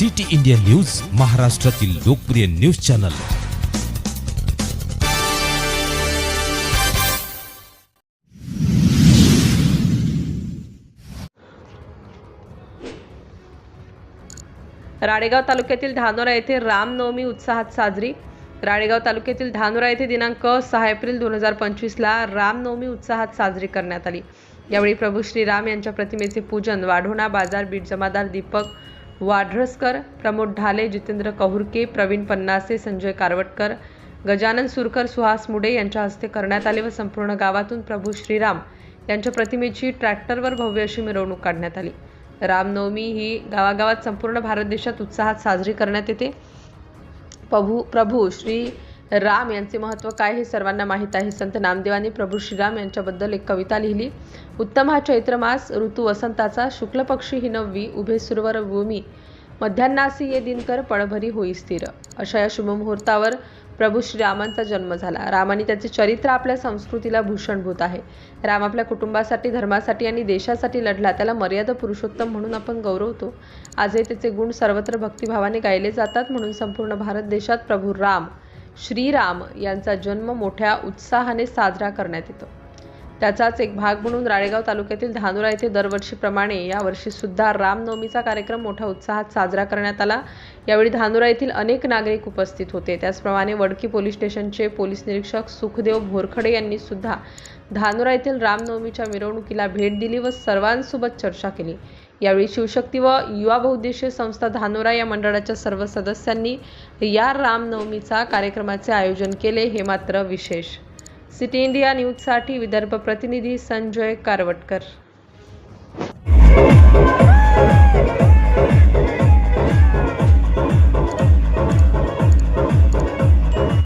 City India news महाराष्ट्रातील लोकप्रिय news channel. Ralegaon तालुक्यातील धानोरा येथे रामनवमी उत्साहात साजरी. राळेगाव तालुक्यातील धानोरा येथे दिनांक सहा एप्रिल दोन हजार पंचवीसला रामनवमी उत्साहात साजरी करण्यात आली. यावेळी प्रभू श्रीराम यांच्या प्रतिमेचे पूजन वाढोणा बाजार बीट जमादार दीपक वाढरसकर प्रमोद ढाले जितेंद्र कहुरके प्रवीण पन्नासे संजय कारवटकर गजानन सुरकर सुहास मुडे यांच्या हस्ते करण्यात आले व संपूर्ण गावातून प्रभू श्रीराम यांच्या प्रतिमेची ट्रॅक्टरवर भव्य अशी मिरवणूक काढण्यात आली. रामनवमी ही गावागावात संपूर्ण भारत देशात उत्साहात साजरी करण्यात येते. प्रभू प्रभू श्री राम यांचे महत्त्व काय हे सर्वांना माहीत आहे. संत नामदेवांनी प्रभू श्रीराम यांच्याबद्दल एक कविता लिहिली. उत्तम हा चैत्रमास ऋतू वसंताचा शुक्ल पक्षी ही नववी उभे सुरवर भूमी मध्यान्नासी ये दिनकर पळभरी होई स्थिर. अशा या शुभमुहूर्तावर प्रभू श्रीरामांचा जन्म झाला. रामाने त्याचे चरित्र आपल्या संस्कृतीला भूषणभूत आहे. राम आपल्या कुटुंबासाठी धर्मासाठी आणि देशासाठी लढला. त्याला मर्यादा पुरुषोत्तम म्हणून आपण गौरवतो. आजही त्याचे गुण सर्वत्र भक्तिभावाने गायले जातात म्हणून संपूर्ण भारत देशात प्रभू राम श्रीराम यांचा जन्म मोठ्या उत्साहाने साजरा करण्यात येतो. त्याचाच एक भाग म्हणून राळेगाव तालुक्यातील धानुरा येथे दरवर्षीप्रमाणे यावर्षी सुद्धा रामनवमीचा कार्यक्रम मोठ्या उत्साहात साजरा करण्यात आला. यावेळी धानुरा येथील अनेक नागरिक उपस्थित होते. त्याचप्रमाणे वडकी पोलीस स्टेशनचे पोलीस निरीक्षक सुखदेव भोरखडे यांनी सुद्धा धानुरा येथील रामनवमीच्या मिरवणुकीला भेट दिली व सर्वांसोबत चर्चा केली. यावेळी शिवशक्ती व युवा बहुद्देशीय संस्था धानोरा या मंडळाच्या सर्व सदस्यांनी या रामनवमीचा कार्यक्रमाचे आयोजन केले हे मात्र विशेष. सिटी इंडिया न्यूजसाठी विदर्भ प्रतिनिधी संजय कारवटकर.